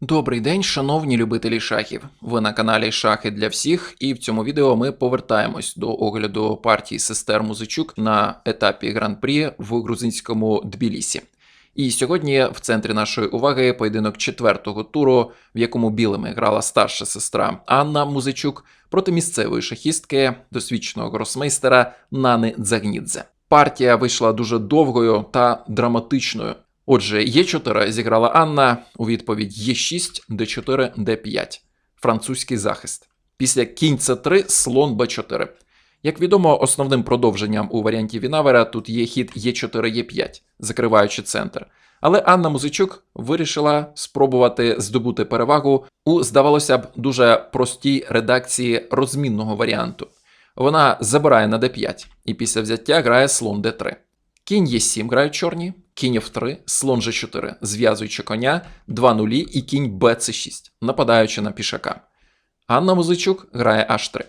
Добрий день, шановні любителі шахів. Ви на каналі Шахи для всіх, і в цьому відео ми повертаємось до огляду партії сестер Музичук на етапі гран-прі в грузинському Тбілісі. І сьогодні в центрі нашої уваги поєдинок четвертого туру, в якому білими грала старша сестра Анна Музичук проти місцевої шахістки, досвідченого гросмейстера Нани Дзагнідзе. Партія вийшла дуже довгою та драматичною. Отже, Е4 зіграла Анна у відповідь Е6, Д4, Д5. Французький захист. Після кінь С3, слон Б4. Як відомо, основним продовженням у варіанті Вінавера тут є хід Е4, Е5, закриваючи центр. Але Анна Музичук вирішила спробувати здобути перевагу у, здавалося б, дуже простій редакції розмінного варіанту. Вона забирає на d5 і після взяття грає слон d3. Кінь Е7 грають чорні, кінь F3, слон G4, зв'язуючи коня, 2 нулі і кінь BC6, нападаючи на пішака. Анна Музичук грає H3.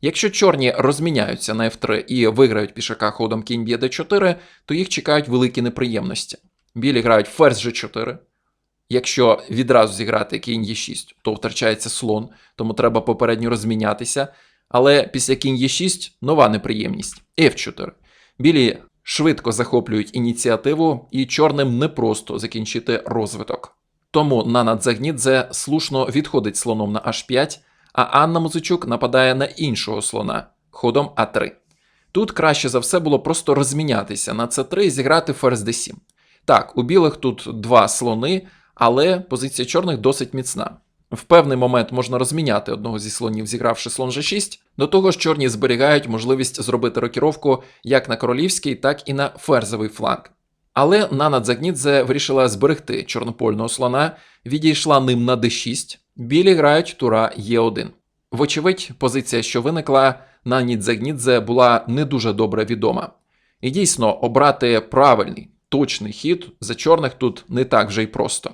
Якщо чорні розміняються на F3 і виграють пішака ходом кінь б'є d4, то їх чекають великі неприємності. Білі грають ферзь G4. Якщо відразу зіграти кінь Е6, то втрачається слон, тому треба попередньо розмінятися. Але після кінь Е6 нова неприємність F4. Білі швидко захоплюють ініціативу, і чорним непросто закінчити розвиток. Тому Нана Дзагнідзе слушно відходить слоном на H5, а Анна Музичук нападає на іншого слона ходом А3. Тут краще за все було просто розмінятися на С3 і зіграти ферзь d7. Так, у білих тут два слони, але позиція чорних досить міцна. В певний момент можна розміняти одного зі слонів, зігравши слон G6. До того ж, чорні зберігають можливість зробити рокіровку як на королівський, так і на ферзовий фланг. Але Нана Дзагнідзе вирішила зберегти чорнопольного слона, відійшла ним на d6, білі грають тура Е1. Вочевидь, позиція, що виникла, Нані Дзагнідзе була не дуже добре відома. І дійсно, обрати правильний, точний хід за чорних тут не так вже й просто.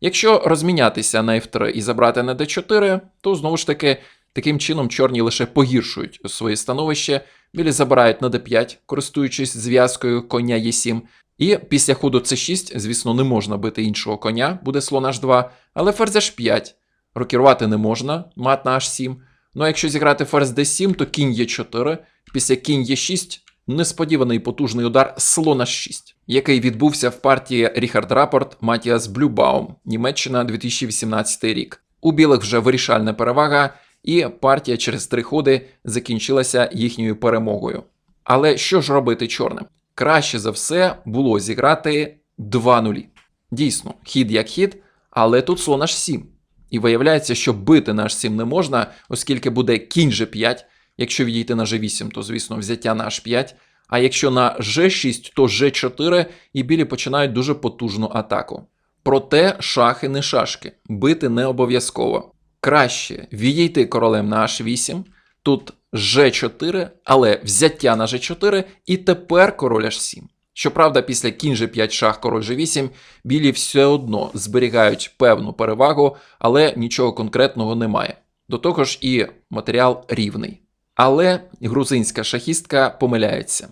Якщо розмінятися на F3 і забрати на D4, то знову ж таки таким чином чорні лише погіршують своє становище, білі забирають на D5, користуючись зв'язкою коня Е7. І після ходу С6, звісно, не можна бити іншого коня, буде слон H2, але ферзь H5. Рокірувати не можна, мат на H7. Ну а якщо зіграти ферзь D7, то кінь Е4, після кінь Е6 несподіваний потужний удар слон H6, який відбувся в партії Ріхард Рапорт Матіас Блюбаум, Німеччина 2018 рік. У білих вже вирішальна перевага, і партія через три ходи закінчилася їхньою перемогою. Але що ж робити чорним? Краще за все було зіграти 2 нулі. Дійсно, хід як хід, але тут слон H7. І виявляється, що бити на H7 не можна, оскільки буде кінь G5. Якщо відійти на G8, то, звісно, взяття на H5. А якщо на G6, то G4, і білі починають дуже потужну атаку. Проте шахи не шашки, бити не обов'язково. Краще відійти королем на H8, тут G4, але взяття на G4, і тепер король H7. Щоправда, після кінь G5 шах король G8 білі все одно зберігають певну перевагу, але нічого конкретного немає. До того ж, і матеріал рівний. Але грузинська шахістка помиляється.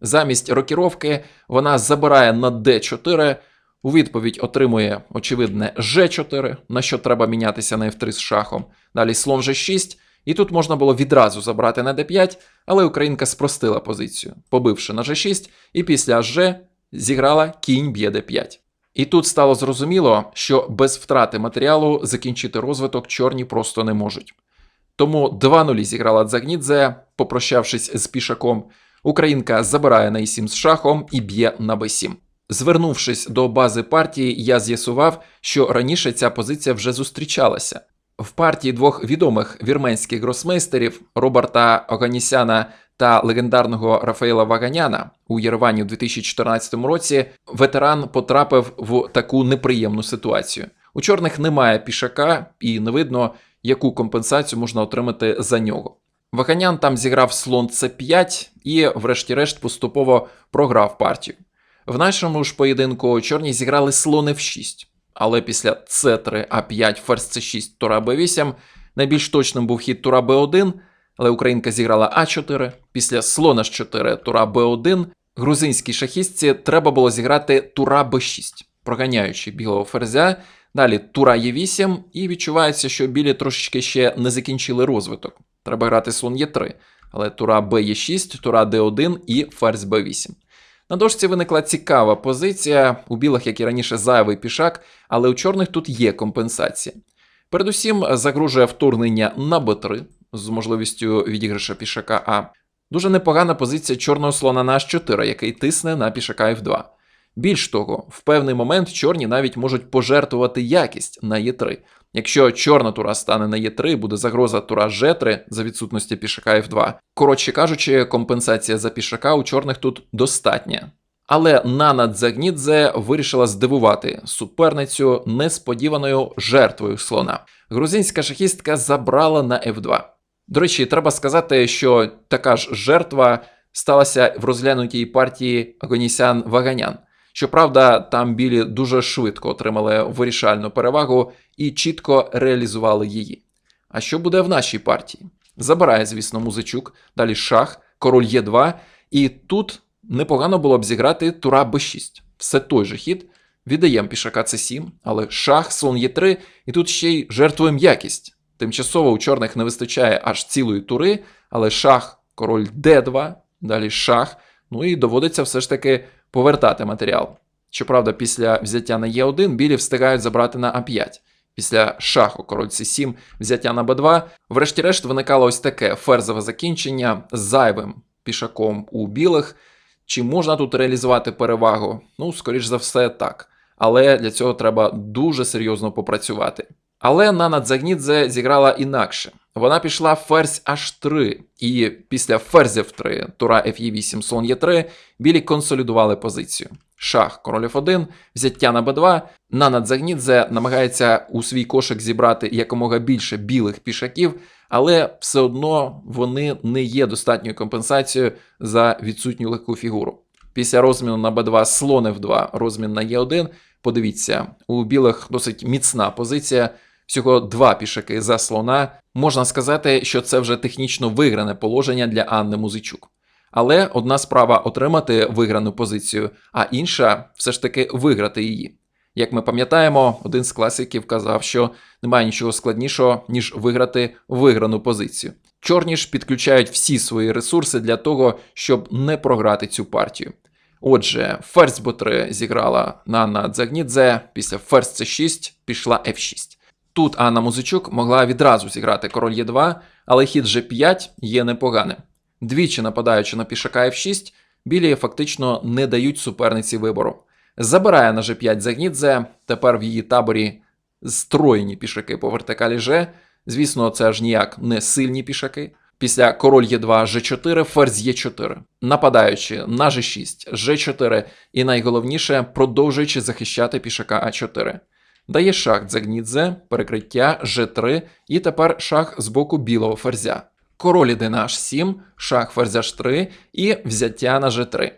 Замість рокіровки вона забирає на d4, у відповідь отримує очевидне g4, на що треба мінятися на f3 з шахом. Далі слон g6, і тут можна було відразу забрати на d5, але українка спростила позицію, побивши на g6, і після g зіграла кінь б'є d5. І тут стало зрозуміло, що без втрати матеріалу закінчити розвиток чорні просто не можуть. Тому 2-0 зіграла Дзагнідзе, попрощавшись з пішаком. Українка забирає на і7 з шахом і б'є на b7. Звернувшись до бази партії, я з'ясував, що раніше ця позиція вже зустрічалася. В партії двох відомих вірменських гросмейстерів Роберта Оганісяна та легендарного Рафаїла Ваганяна у Єревані у 2014 році ветеран потрапив в таку неприємну ситуацію. У чорних немає пішака і не видно, яку компенсацію можна отримати за нього. Ваганян там зіграв слон c5 і, врешті-решт, поступово програв партію. В нашому ж поєдинку чорні зіграли слон f6, але після c3, a5, ферзь c6, тура b8 найбільш точним був хід тура b1, але українка зіграла а4, після слона h4, тура b1, грузинській шахістці треба було зіграти тура b6, проганяючи білого ферзя, Далі тура Е8, і відчувається, що білі трошечки ще не закінчили розвиток. Треба грати слон Е3, але тура Б Е6, тура Д1 і ферзь Б8. На дошці виникла цікава позиція. У білих, як і раніше, зайвий пішак, але у чорних тут є компенсація. Передусім загрожує вторгнення на Б3 з можливістю відіграша пішака А. Дуже непогана позиція чорного слона на H4, який тисне на пішака F2. Більш того, в певний момент чорні навіть можуть пожертвувати якість на Е3. Якщо чорна тура стане на Е3, буде загроза тура Ж3 за відсутності пішака F2. Коротше кажучи, компенсація за пішака у чорних тут достатня. Але Нана Дзагнідзе вирішила здивувати суперницю несподіваною жертвою слона. Грузинська шахістка забрала на F2. До речі, треба сказати, що така ж жертва сталася в розглянутій партії Агонісян Ваганян. Щоправда, там білі дуже швидко отримали вирішальну перевагу і чітко реалізували її. А що буде в нашій партії? Забирає, звісно, музичук, далі шах, король Е2, і тут непогано було б зіграти тура Б6. Все той же хід. Віддаємо пішака С7, але шах, слон Е3, і тут ще й жертвуємо якість. Тимчасово у чорних не вистачає аж цілої тури, але шах, король Д2, далі шах. Ну і доводиться все ж таки повертати матеріал. Щоправда, після взяття на Е1 білі встигають забрати на А5. Після шаху король С7, взяття на Б2. Врешті-решт виникало ось таке ферзове закінчення з зайвим пішаком у білих. Чи можна тут реалізувати перевагу? Ну, скоріш за все, так. Але для цього треба дуже серйозно попрацювати. Але Нана Дзагнідзе зіграла інакше. Вона пішла ферзь H3, і після ферзя в3, тура Ф'Е8, слон Е3, білі консолідували позицію. Шах, король F1, взяття на Б2. Нана Дзагнідзе намагається у свій кошик зібрати якомога більше білих пішаків, але все одно вони не є достатньою компенсацією за відсутню легку фігуру. Після розміну на Б2 слон F2, розмін на Е1. Подивіться, у білих досить міцна позиція. Всього два пішаки за слона. Можна сказати, що це вже технічно вигране положення для Анни Музичук. Але одна справа отримати виграну позицію, а інша все ж таки виграти її. Як ми пам'ятаємо, один з класиків казав, що немає нічого складнішого, ніж виграти виграну позицію. Чорні ж підключають всі свої ресурси для того, щоб не програти цю партію. Отже, ферзь Б3 зіграла Нанна Дзагнідзе, після ферзь С6 пішла F6. Тут Анна Музичук могла відразу зіграти король Е2, але хід G5 є непоганим. Двічі нападаючи на пішака F6, білі фактично не дають суперниці вибору. Забирає на G5 Загнідзе, тепер в її таборі строєні пішаки по вертикалі G. Звісно, це аж ніяк не сильні пішаки. Після король Е2 G4, ферзь Е4, нападаючи на G6, G4 і найголовніше продовжуючи захищати пішака А4. Дає шах Дзагнідзе, перекриття G3 і тепер шах з боку білого ферзя. Король іде на H7, шах ферзя H3 і взяття на G3.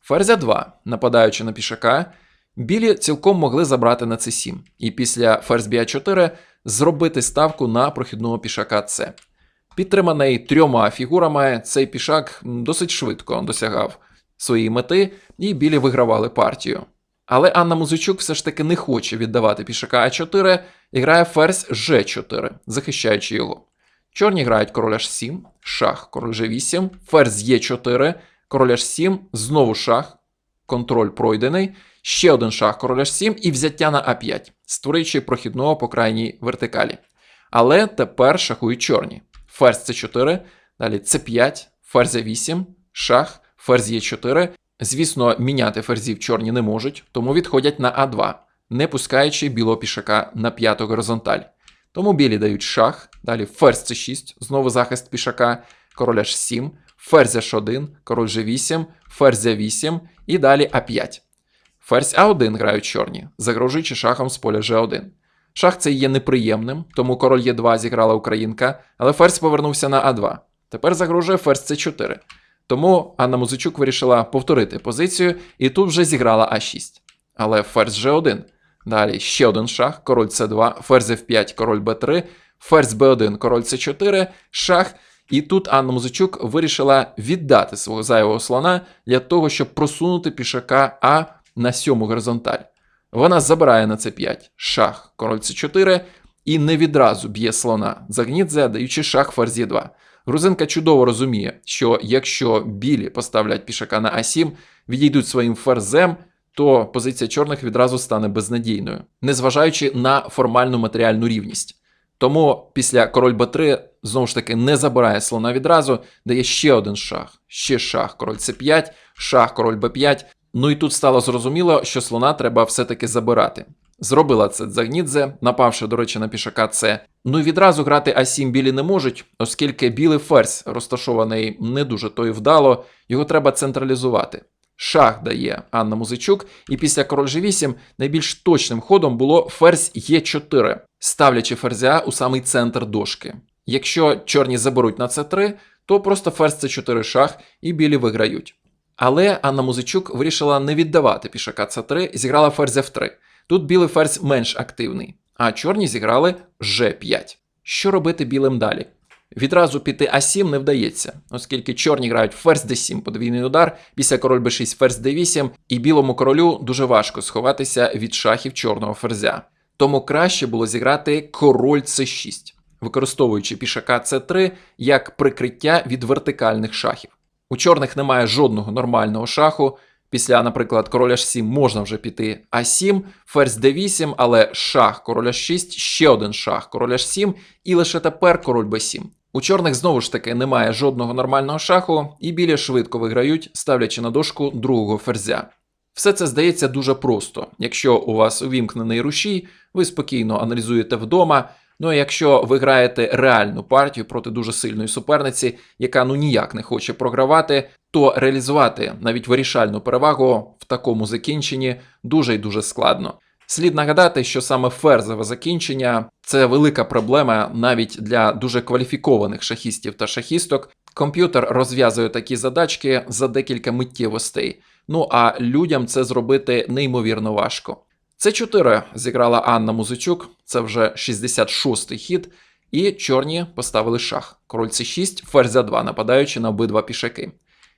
Ферзя 2, нападаючи на пішака, білі цілком могли забрати на C7, і після ферзь Б4 зробити ставку на прохідного пішака С. Підтриманий трьома фігурами, цей пішак досить швидко досягав своєї мети, і білі вигравали партію. Але Анна Музичук все ж таки не хоче віддавати пішака А4 і грає ферзь Ж4, захищаючи його. Чорні грають король H7, шах, король G8, ферзь Е4, король H7, знову шах, контроль пройдений, ще один шах, король H7 і взяття на А5, створюючи прохідного по крайній вертикалі. Але тепер шахують чорні. Ферзь С4, далі С5, ферзь 8, шах, ферзь Е4. Звісно, міняти ферзів чорні не можуть, тому відходять на А2, не пускаючи білого пішака на п'яту горизонталь. Тому білі дають шах, далі ферзь С6, знову захист пішака, король H7, ферзь H1, король G8, ферзь 8 і далі А5. Ферзь А1 грають чорні, загрожуючи шахом з поля G1. Шах цей є неприємним, тому король Е2 зіграла українка, але ферзь повернувся на А2. Тепер загрожує ферзь С4. Тому Анна Музичук вирішила повторити позицію і тут вже зіграла А6. Але ферзь G1. Далі ще один шах, король С2, ферзь F5, король Б3, ферзь Б1, король С4, шах. І тут Анна Музичук вирішила віддати свого зайвого слона для того, щоб просунути пішака А на сьому горизонталь. Вона забирає на c5 шах, король c4 і не відразу б'є слона Загнідзе, даючи шах ферзь Е2. Грузинка чудово розуміє, що якщо білі поставлять пішака на А7, відійдуть своїм ферзем, то позиція чорних відразу стане безнадійною, незважаючи на формальну матеріальну рівність. Тому після король Б3 знову ж таки не забирає слона відразу, дає ще один шах, ще шах, король С5, шах, король Б5. Ну і тут стало зрозуміло, що слона треба все-таки забирати. Зробила це Дзагнідзе, напавши, до речі, на пішака С. Ну і відразу грати А7 білі не можуть, оскільки білий ферзь розташований не дуже то й вдало, його треба централізувати. Шах дає Анна Музичук, і після король G8 найбільш точним ходом було ферзь Е4, ставлячи ферзя у самий центр дошки. Якщо чорні заберуть на С3, то просто ферзь С4 шах і білі виграють. Але Анна Музичук вирішила не віддавати пішака С3, зіграла ферзь F3. Тут білий ферзь менш активний, а чорні зіграли G5. Що робити білим далі? Відразу піти А7 не вдається, оскільки чорні грають ферзь d7 подвійний удар, після король b6 ферзь d8, і білому королю дуже важко сховатися від шахів чорного ферзя. Тому краще було зіграти король c6, використовуючи пішака c3 як прикриття від вертикальних шахів. У чорних немає жодного нормального шаху. Після, наприклад, короля h7 можна вже піти А7, ферзь d8, але шах короля 6, ще один шах король h7, і лише тепер король b7. У чорних знову ж таки немає жодного нормального шаху, і білі швидко виграють, ставлячи на дошку другого ферзя. Все це здається дуже просто. Якщо у вас увімкнений рушій, ви спокійно аналізуєте вдома. Ну а якщо ви граєте реальну партію проти дуже сильної суперниці, яка ну ніяк не хоче програвати, то реалізувати навіть вирішальну перевагу в такому закінченні дуже й дуже складно. Слід нагадати, що саме ферзове закінчення це велика проблема навіть для дуже кваліфікованих шахістів та шахісток. Комп'ютер розв'язує такі задачки за декілька миттєвостей. Ну а людям це зробити неймовірно важко. Це 4 зіграла Анна Музичук, це вже 66-й хід, і чорні поставили шах. Король С6, ферзя 2, нападаючи на обидва пішаки.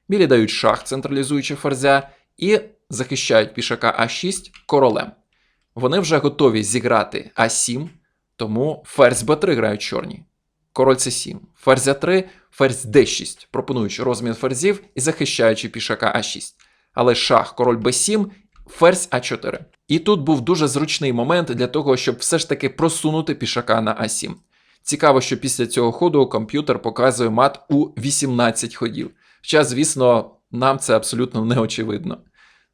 Білі дають шах, централізуючи ферзя, і захищають пішака А6 королем. Вони вже готові зіграти А7, тому ферзь Б3 грають чорні. Король С7, ферзь А3, ферзь Д6, пропонуючи розмін ферзів і захищаючи пішака А6. Але шах, король Б7, ферзь А4. І тут був дуже зручний момент для того, щоб все ж таки просунути пішака на А7. Цікаво, що після цього ходу комп'ютер показує мат у 18 ходів. Хоча, звісно, нам це абсолютно не очевидно.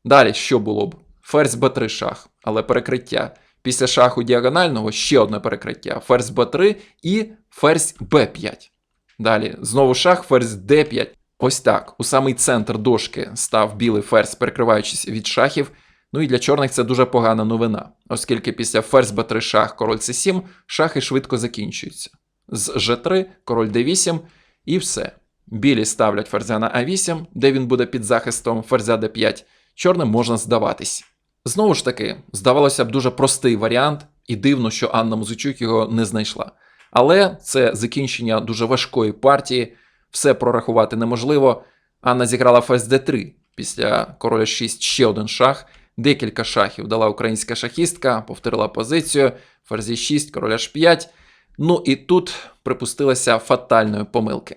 Далі що було б? Ферзь Б3 шах, але перекриття. Після шаху діагонального ще одне перекриття. Ферзь Б3 і ферзь Б5. Далі знову шах, ферзь Д5. Ось так. У самий центр дошки став білий ферзь, перекриваючись від шахів. Ну і для чорних це дуже погана новина, оскільки після ферзь Б3 шах, король С7 шахи швидко закінчуються. З Ж3, король Д8 і все. Білі ставлять ферзя на А8, де він буде під захистом ферзя Д5. Чорним можна здаватись. Знову ж таки, здавалося б, дуже простий варіант, і дивно, що Анна Музичук його не знайшла. Але це закінчення дуже важкої партії, все прорахувати неможливо. Анна зіграла ферзь Д3 після короля 6 ще один шах. Декілька шахів дала українська шахістка, повторила позицію, ферзі 6, король H5. Ну і тут припустилася фатальної помилки.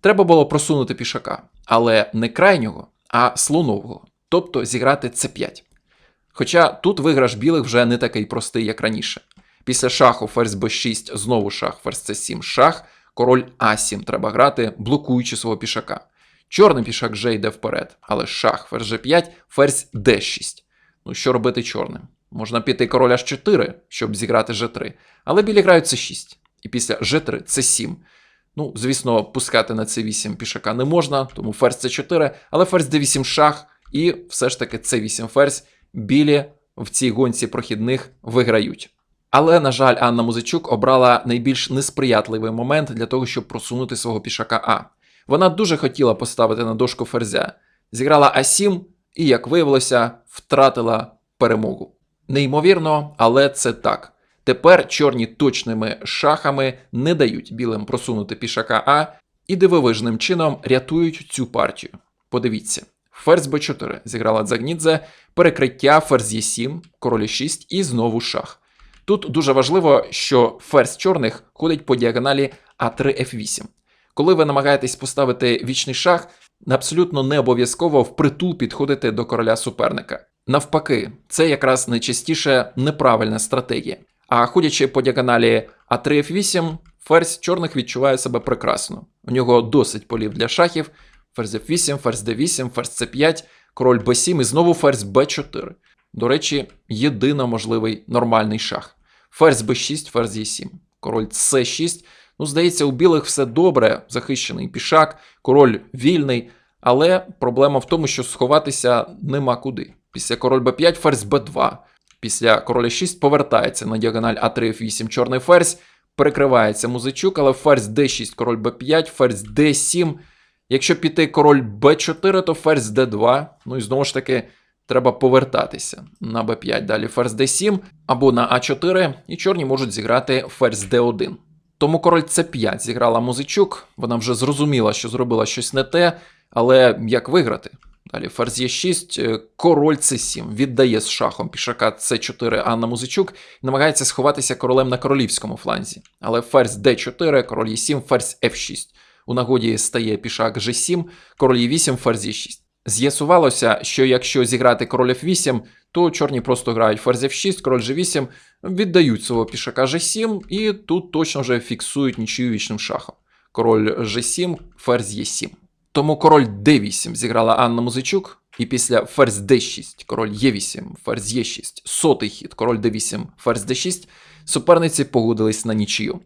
Треба було просунути пішака, але не крайнього, а слонового, тобто зіграти С5. Хоча тут виграш білих вже не такий простий, як раніше. Після шаху ферзь Б6, знову шах, ферзь С7, шах, король А7 треба грати, блокуючи свого пішака. Чорний пішак вже йде вперед, але шах, ферзь G5, ферзь D6. Ну, що робити чорним? Можна піти король H4, щоб зіграти G3, але білі грають C6. І після G3 C7. Ну, звісно, пускати на C8 пішака не можна, тому ферзь C4, але ферзь D8 шах, і все ж таки C8 ферзь білі в цій гонці прохідних виграють. Але, на жаль, Анна Музичук обрала найбільш несприятливий момент для того, щоб просунути свого пішака А. Вона дуже хотіла поставити на дошку ферзя, зіграла А7 і, як виявилося, втратила перемогу. Неймовірно, але це так. Тепер чорні точними шахами не дають білим просунути пішака А і дивовижним чином рятують цю партію. Подивіться: Ферзь b4 зіграла Дзагнідзе, перекриття ферзь Е7, король Е6 і знову шах. Тут дуже важливо, що ферзь чорних ходить по діагоналі А3 F8. Коли ви намагаєтесь поставити вічний шах, абсолютно не обов'язково впритул підходити до короля суперника. Навпаки, це якраз найчастіше неправильна стратегія. А ходячи по діагоналі А3 F8, ферзь чорних відчуває себе прекрасно. У нього досить полів для шахів. Ферзь F8, ферзь D8, ферзь C5, король B7 і знову ферзь B4. До речі, єдино можливий нормальний шах. Ферзь B6, ферзь E7, король C6. Ну, здається, у білих все добре, захищений пішак, король вільний, але проблема в тому, що сховатися нема куди. Після король b5 ферзь b2. Після короля 6 повертається на діагональ А3 F8 чорний ферзь, перекривається музичук, але ферзь d6, король b5, ферзь d7. Якщо піти король b4, то ферзь d2. Ну і знову ж таки, треба повертатися на b5. Далі ферзь d7 або на а4, і чорні можуть зіграти ферзь d1. Тому король c5 зіграла музичук, вона вже зрозуміла, що зробила щось не те, але як виграти? Далі ферзь Е6, е, король С7 віддає з шахом пішака С4 Анна Музичук намагається сховатися королем на королівському фланзі. Але ферзь Д4, король Е7, ферзь F6. У нагоді стає пішак G7, король Е8, ферзь Е6. З'ясувалося, що якщо зіграти король F8, то чорні просто грають ферзь F6, король G8, віддають свого пішака G7 і тут точно вже фіксують нічию вічним шахом. Король G7, ферзь Е7. Тому король d8 зіграла Анна Музичук, і після ферзь d6, король e8, ферзь e6, сотий хід, король d8, ферзь d6, суперниці погодились на нічию.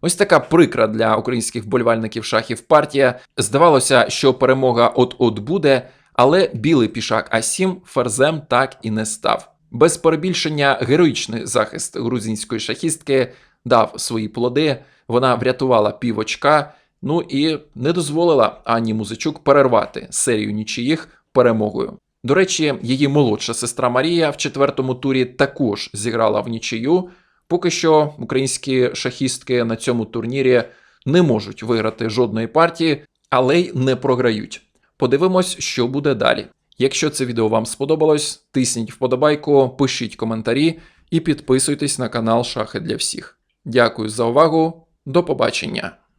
Ось така прикра для українських вболівальників шахів партія. Здавалося, що перемога от-от буде, але білий пішак А7 ферзем так і не став. Без перебільшення героїчний захист грузинської шахістки дав свої плоди, вона врятувала пів очка. Ну і не дозволила Ані Музичук перервати серію нічиїх перемогою. До речі, її молодша сестра Марія в четвертому турі також зіграла в нічию. Поки що українські шахістки на цьому турнірі не можуть виграти жодної партії, але й не програють. Подивимось, що буде далі. Якщо це відео вам сподобалось, тисніть вподобайку, пишіть коментарі і підписуйтесь на канал Шахи для всіх. Дякую за увагу, до побачення!